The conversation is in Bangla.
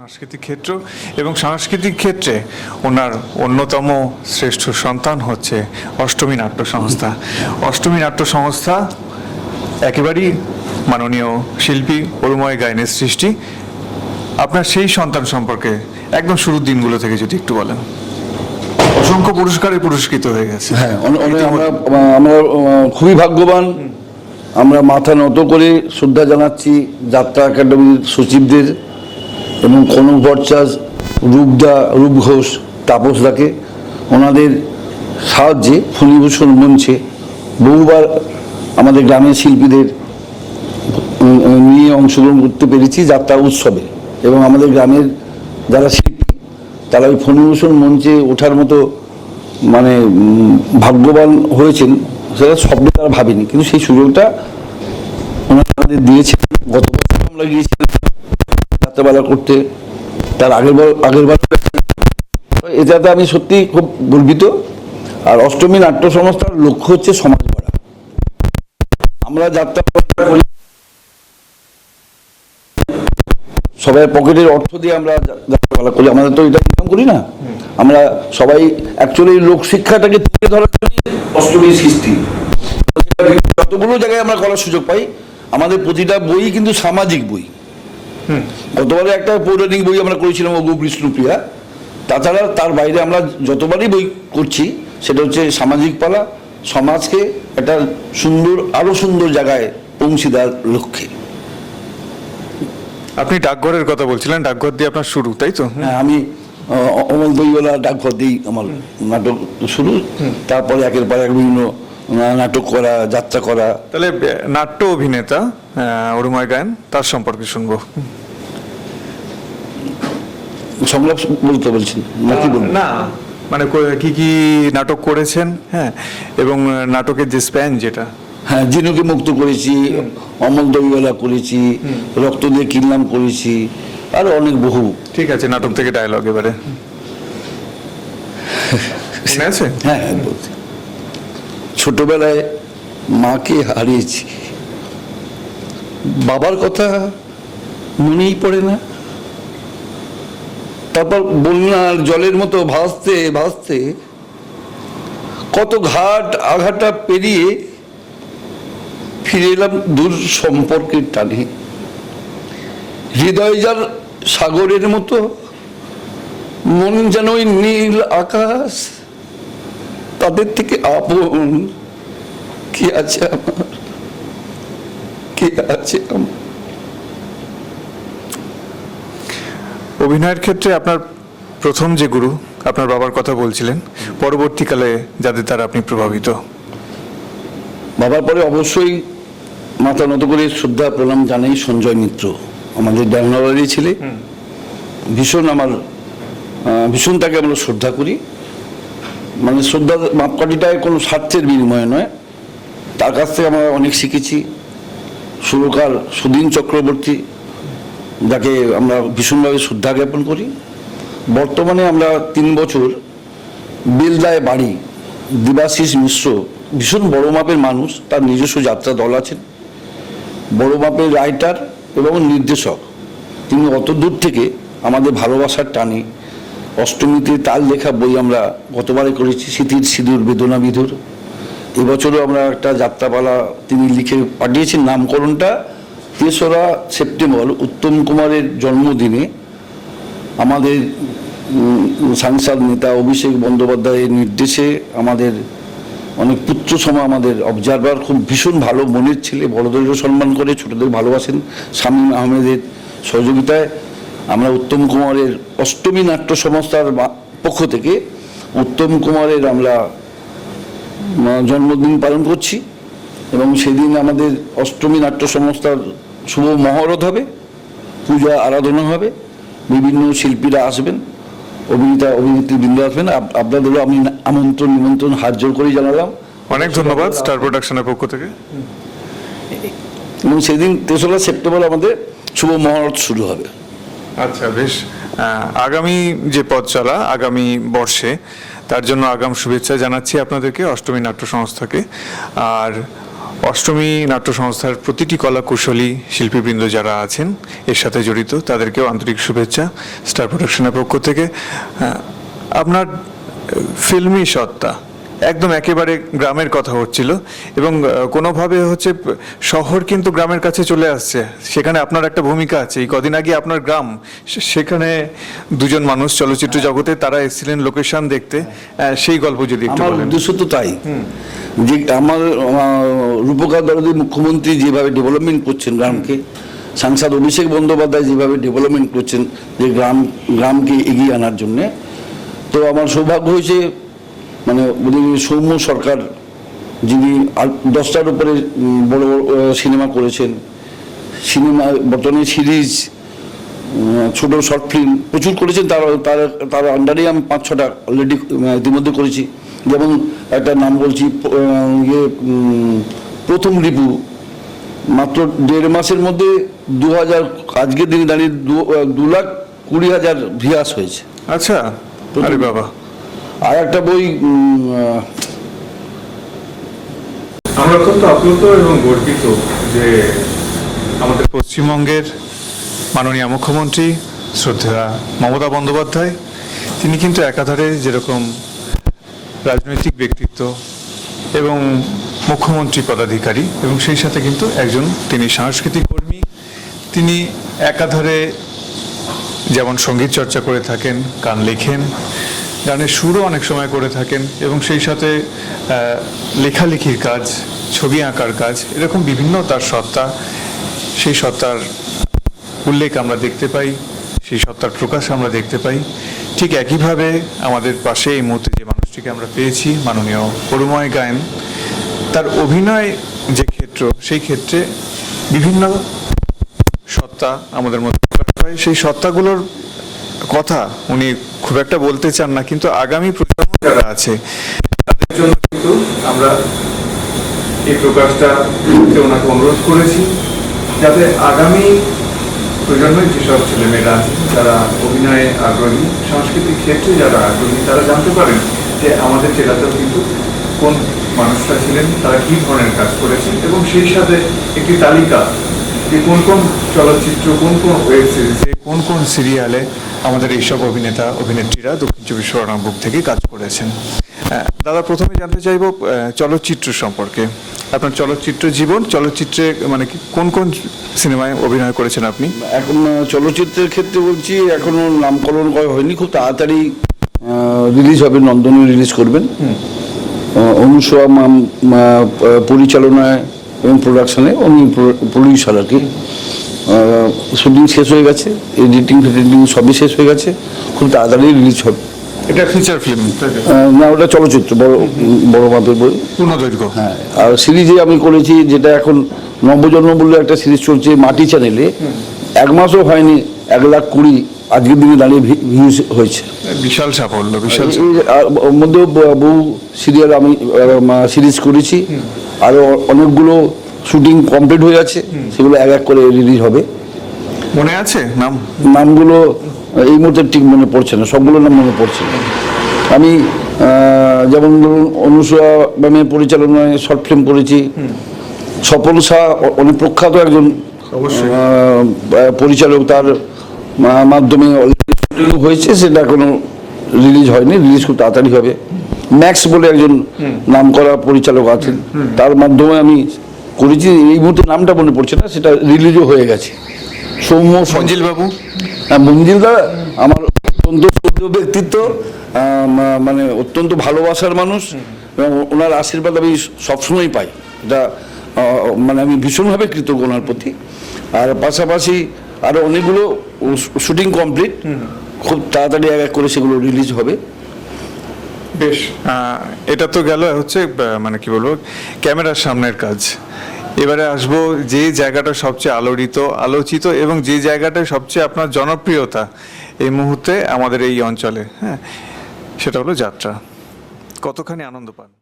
সাংস্কৃতিক ক্ষেত্র এবং সাংস্কৃতিক ক্ষেত্রে ওনার অন্যতম শ্রেষ্ঠ সন্তান হচ্ছে অষ্টমী নাট্য সংস্থা অষ্টমী নাট্য সংস্থা একেবারেই মাননীয় শিল্পী অরুময় গায়নের সৃষ্টি। আপনার সেই সন্তান সম্পর্কে একদম শুরুর দিনগুলো থেকে যদি একটু বলেন। অসংখ্য পুরস্কারে পুরস্কৃত হয়ে গেছে। হ্যাঁ আমরা আমরা খুবই ভাগ্যবান। আমরা মাথা নত করে শ্রদ্ধা জানাচ্ছি যাত্রা একাডেমির সচিবদের। এবং কনক ভট্টাচ রূপদা রূপ ঘোষ তাপসদাকে ওনাদের সাহায্যে ফণীভূষণ মঞ্চে বহুবার আমাদের গ্রামের শিল্পীদের নিয়ে অংশগ্রহণ করতে পেরেছি যাত্রা উৎসবে। এবং আমাদের গ্রামের যারা শিল্পী, তারা ওই ফণীভূষণ মঞ্চে ওঠার মতো মানে ভাগ্যবান হয়েছেন সেটা স্বপ্নে তারা ভাবেনি। কিন্তু সেই সুযোগটা ওনারা আমাদের দিয়েছেন। গত বছর আমরা গিয়েছিলাম যাত্রাপালা করতে, তার আগের আগের বার এটাতে আমি সত্যি খুব গর্বিত। আর অষ্টমী নাট্য সংস্থার লক্ষ্য হচ্ছে সমাজ গড়া। আমরা যাত্রা করি সবাই পকেটের অর্থ দিয়ে আমরা যাত্রাপালা করি। আমাদের তো এটা ইনকাম করি না। আমরা সবাই অ্যাকচুয়ালি লোক শিক্ষাটাকে তুলে ধরার জন্য অষ্টমীর সৃষ্টি। যতগুলো জায়গায় আমরা করার সুযোগ পাই, আমাদের প্রতিটা বই কিন্তু সামাজিক বই। গতবারে একটা পৌরাণিক বই আমরা করেছিলাম অগু বিষ্ণুপ্রিয়া। তাছাড়া তার বাইরে আমরা যতবারই বই করছি সেটা হচ্ছে সামাজিক পালা সমাজকে একটা সুন্দর আরও সুন্দর জায়গায় পৌঁছে দেওয়ার লক্ষ্যে। আপনি ডাকঘরের কথা বলছিলেন ডাকঘর দিয়ে আপনার শুরু তাই তো? হ্যাঁ আমি অমল দইওয়ালা ডাকঘর দিয়েই আমার নাটক শুরু। তারপরে একের পর এক বিভিন্ন নাটক করা যাত্রা করা। তাহলে নাট্য অভিনেতা অরুময় গায়ন তার সম্পর্কে শুনব। সংলাপ বলতে বলছেন নাকি না মানে কি কি নাটক করেছেন হ্যাঁ এবং নাটকের যে স্প্যান যেটা। হ্যাঁ জিনুকে মুক্ত করেছি অমল দইওয়ালা করেছি রক্ত দিয়ে কিনলাম করেছি আরও অনেক বহু। ঠিক আছে নাটক থেকে ডায়লগ এবারে। আছে? হ্যাঁ হ্যাঁ, বলছি। ছোটবেলায় মাকে হারিয়েছি। বাবার কথা মনেই পড়ে না। তারপর বন্যার জলের মতো ভাসতে ভাসতে কত ঘাট আঘাটা পেরিয়ে ফিরে এলাম দূর সম্পর্কের টানে। হৃদয় যার সাগরের মতো, মন যেন ওই নীল আকাশ তাদের থেকে আপন। কি আছে আমার? কি আছে আমার? অভিনয়ের ক্ষেত্রে আপনার প্রথম যে গুরু আপনার বাবার কথা বলছিলেন পরবর্তীকালে যাদের দ্বারা আপনি প্রভাবিত। বাবার পরে অবশ্যই মাথা নত করে শ্রদ্ধা প্রণাম জানাই সঞ্জয় মিত্র আমাদের ডায়নাবাড়ি ছেলে। ভীষণ আমার আহ, ভীষণ তাকে আমরা শ্রদ্ধা করি। মানে শ্রদ্ধা মাপকাঠিটায় কোনো স্বার্থের বিনিময়ে নয়। তার কাছ থেকে আমরা অনেক শিখেছি। সুরকার সুধীন চক্রবর্তী, যাকে আমরা ভীষণভাবে শ্রদ্ধা জ্ঞাপন করি। বর্তমানে আমরা তিন বছর বেলদায় বাড়ি দিবাশিস মিশ্র, ভীষণ বড় মাপের মানুষ, তার নিজস্ব যাত্রা দল আছেন। বড় মাপের রাইটার এবং নির্দেশক। তিনি অত দূর থেকে আমাদের ভালোবাসার টানে অষ্টমীতে তাল লেখা বই আমরা গতবারে করেছি স্মৃতির সিঁদুর, বেদনা বিধুর। এবছরও আমরা একটা যাত্রাপালা তিনি লিখে পাঠিয়েছেন, নামকরণটা তেসরা সেপ্টেম্বর, উত্তম কুমারের জন্মদিনে। আমাদের সাংসদ নেতা অভিষেক বন্দ্যোপাধ্যায়ের নির্দেশে আমাদের অনেক পুত্র সম আমাদের অবজারভার খুব ভীষণ ভালো মনের ছেলে, বড়দেরও সম্মান করে, ছোটদের ভালোবাসেন শামীম আহমেদের সহযোগিতায়। আমরা উত্তম কুমারের অষ্টমী নাট্য সংস্থার পক্ষ থেকে উত্তম কুমারের আমরা জন্মদিন পালন করছি এবং সেদিন আমাদের অষ্টমী নাট্য সংস্থার শুভ মহরত হবে পূজা আরাধনা হবে বিভিন্ন শিল্পীরা আসবেন অভিনেতা অভিনেত্রী বৃন্দ আসবেন। আপনাদেরও আমি আমন্ত্রণ নিমন্ত্রণ হাত জোর করেই জানালাম। অনেক ধন্যবাদ স্টার প্রোডাকশনের পক্ষ থেকে। এবং সেদিন তেসরা সেপ্টেম্বর আমাদের শুভ মহরত শুরু হবে। আচ্ছা বেশ। আগামী যে পথ চলা আগামী বর্ষে, তার জন্য আগাম শুভেচ্ছা জানাচ্ছি আপনাদেরকে, অষ্টমী নাট্য সংস্থাকে। আর অষ্টমী নাট্য সংস্থার প্রতিটি কলা কুশলী শিল্পীবৃন্দ যারা আছেন, এর সাথে জড়িত, তাদেরকেও আন্তরিক শুভেচ্ছা, স্টার প্রোডাকশনের পক্ষ থেকে। আপনার ফিল্মি সত্তা একদম একেবারে গ্রামের কথা হচ্ছিল এবং কোনোভাবে হচ্ছে শহর কিন্তু গ্রামের কাছে চলে আসছে। সেখানে আপনার একটা ভূমিকা আছে। এই কদিন আগে আপনার গ্রাম সেখানে দুজন মানুষ চলচ্চিত্র জগতে তারা এসেছিলেন লোকেশন দেখতে। সেই গল্প যদি একটু বলেন। উদ্দেশ্য তো তাই। যে আমার রূপকার দলদি মুখ্যমন্ত্রী যেভাবে ডেভেলপমেন্ট করছেন গ্রামকে সাংসদ অভিষেক বন্দ্যোপাধ্যায় যেভাবে ডেভেলপমেন্ট করছেন যে গ্রাম গ্রামকে এগিয়ে আনার জন্যে তো আমার সৌভাগ্য হয়েছে মানে ওদের সৌম্য সরকার যিনি দশটার উপরে বড় বড় সিনেমা করেছেন সিনেমা বর্তমানে সিরিজ ছোট শর্ট ফিল্ম প্রচুর করেছেন তার তার তার আন্ডারে আমি পাঁচ ছটা অলরেডি ইতিমধ্যে করেছি। যেমন একটা নাম বলছি ইয়ে প্রথম রিপু মাত্র দেড় মাসের মধ্যে দু হাজার আজকের দিনে দাঁড়িয়ে দু- দু লাখ কুড়ি হাজার ভিয়াস হয়েছে। আচ্ছা আরে বাবা। আর একটা বই আমরা অত্যন্ত আপ্লুত এবং গর্বিত যে আমাদের পশ্চিমবঙ্গের মাননীয় মুখ্যমন্ত্রী শ্রদ্ধা মমতা বন্দ্যোপাধ্যায়, তিনি কিন্তু একাধারে যেরকম রাজনৈতিক ব্যক্তিত্ব এবং মুখ্যমন্ত্রী পদাধিকারী এবং সেই সাথে কিন্তু একজন তিনি সাংস্কৃতিক কর্মী, তিনি একাধারে যেমন সংগীত চর্চা করে থাকেন, গান লেখেন গানের সুরও অনেক সময় করে থাকেন এবং সেই সাথে লেখালেখির কাজ, ছবি আঁকার কাজ, এরকম বিভিন্ন তার সত্তা, সেই সত্তার উল্লেখ আমরা দেখতে পাই, সেই সত্তার প্রকাশ আমরা দেখতে পাই। ঠিক একইভাবে আমাদের পাশে এই মুহূর্তে যে মানুষটিকে আমরা পেয়েছি, মাননীয় করুময় গায়েন, তার অভিনয় যে ক্ষেত্র, সেই ক্ষেত্রে বিভিন্ন সত্তা আমাদের মধ্যে প্রকাশ পায়। সেই সত্তাগুলোর কথা উনি খুব একটা বলতে চান না, কিন্তু আগামী প্রজন্ম যারা আছে, তাদের জন্য কিন্তু আমরা এই প্রকাশটা ওনাকে অনুরোধ করেছি, যাতে আগামী প্রজন্মের যেসব ছেলেমেয়েরা আছে, যারা অভিনয়ে আগ্রহী, সাংস্কৃতিক ক্ষেত্রে যারা আগ্রহী, তারা জানতে পারেন যে আমাদের জেলাতেও কিন্তু কোন মানুষরা ছিলেন, তারা কী ধরনের কাজ করেছেন এবং সেই সাথে একটি তালিকা যে কোন কোন চলচ্চিত্র, কোন কোন ওয়েব সিরিজে, কোন কোন সিরিয়ালে আমাদের এইসব অভিনেতা অভিনেত্রীরা দক্ষিণ চব্বিশ পরগনা বুক থেকে কাজ করেছেন। দাদা প্রথমে জানতে চাইব চলচ্চিত্র সম্পর্কে। আপনার চলচ্চিত্র জীবন চলচ্চিত্রে মানে কি কোন কোন সিনেমায় অভিনয় করেছেন আপনি? এখন চলচ্চিত্রের ক্ষেত্রে বলছি এখনও নামকরণ করা হয়নি খুব তাড়াতাড়ি রিলিজ হবে নন্দনে রিলিজ করবেন। অনুসয়া মাম পরিচালনায় এবং প্রোডাকশনে উনি প্রডিউসার আর কি। শুটিং শেষ হয়ে গেছে এডিটিং ফেডিটিং সবই শেষ হয়ে গেছে খুব তাড়াতাড়ি রিলিজ হবে। এটা ফিচার ফিল্ম না ওটা চলচ্চিত্র বড় বড় মাপের বই। পূর্ণদৈর্ঘ্য। হ্যাঁ আর সিরিজে আমি করেছি যেটা এখন নবজন্ম বলে একটা সিরিজ চলছে মাটি চ্যানেলে এক মাসও হয়নি এক লাখ কুড়ি আজকের দিনে দাঁড়িয়ে ভিউজ হয়েছে। বিশাল সাফল্য বিশাল মধ্যেও বহু সিরিয়াল আমি সিরিজ করেছি। আরও অনেকগুলো শুটিং কমপ্লিট হয়ে আছে সেগুলো এক এক করে রিলিজ হবে। মনে আছে? নাম? নামগুলো এই মুহূর্তে ঠিক মনে পড়ছে না সবগুলো নাম মনে পড়ছে না। আমি যেমন ধরুন অনুসূয়া ম্যামের পরিচালনায় শর্ট ফিল্ম করেছি। স্বপন শাহ অনেক প্রখ্যাত একজন পরিচালক তার মাধ্যমে হয়েছে সেটা এখনও রিলিজ হয়নি রিলিজ খুব তাড়াতাড়ি হবে। ম্যাক্স বলে একজন নামকরা পরিচালক আছেন তার মাধ্যমে আমি করেছি এই মুহূর্তে নামটা মনে পড়ছে না সেটা রিলিজও হয়ে গেছে। সৌম্য সঞ্জিল বাবু মঞ্জিলদা আমার অত্যন্ত ব্যক্তিত্ব মানে অত্যন্ত ভালোবাসার মানুষ এবং ওনার আশীর্বাদ আমি সবসময় পাই। এটা মানে আমি ভীষণভাবে কৃতজ্ঞ ওনার প্রতি। আর পাশাপাশি আরও অনেকগুলো শুটিং কমপ্লিট। খুব তাড়াতাড়ি এক এক করে সেগুলো রিলিজ হবে। বেশ এটা তো গেল হচ্ছে মানে কি বলব ক্যামেরার সামনের কাজ। এবারে আসব যে জায়গাটা সবচেয়ে আলোড়িত, আলোচিত এবং যে জায়গাটা সবচেয়ে আপনার জনপ্রিয়তা এই মুহূর্তে আমাদের এই অঞ্চলে হ্যাঁ সেটা হলো যাত্রা। কতখানি আনন্দ পান?